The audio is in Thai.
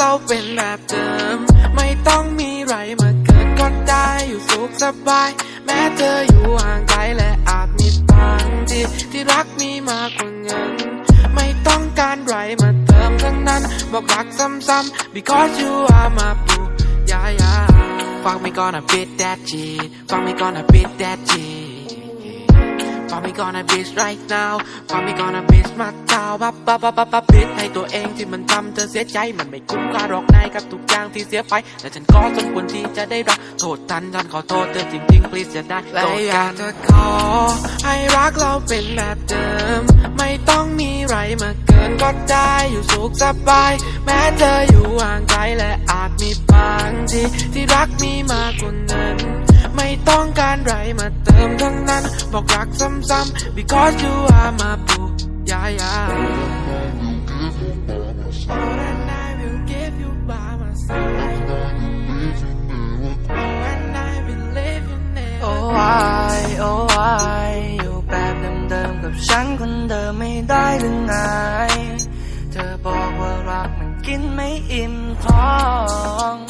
เราเป็นแบบเดิม ไม่ต้องมีไรมาเกินก็ได้อยู่สุขสบาย แม้เธออยู่ห่างไกลและอาจมีบางที่ที่รักมีมากกว่าเงิน ไม่ต้องการไรมาเติมทั้งนั้น บอกรักซ้ำๆ because you are my boo yeah yeah fuck me gonna beat that G fuck me gonna beat that G fuck me gonna bitch right now fuck me gonna bitch มาเจ้าปั๊บปั๊บปั๊บปั๊บปั๊บ bitch ให้ตัวเองที่มันทำเธอเสียใจมันไม่คุ้มค่าหรอกนายกับทุกอย่างที่เสียไปแต่ฉันก็สมควรที่จะได้รับโทษทันฉันขอโทษเธอจริงๆ please จะได้และอยากจะขอ ให้รักเราเป็นแบบเดิม ไม่ต้องมีไรมาเกินก็ได้อยู่สุขสบาย แม้เธออยู่ห่างไกลและอาจมีบางที่ที่รักมีมากกว่านั้น ไม่ต้องการไรมาเติมทั้งนั้น บอกรักซ้ำๆ because you are my boo yeah yeah and I will give you by my side and I will leave you never โอ้ยโอ้ยอยู่แบบเดิมๆกับฉันคนเดิมไม่ได้หรือไง เธอบอกว่ารักมันกินไม่อิ่มท้อง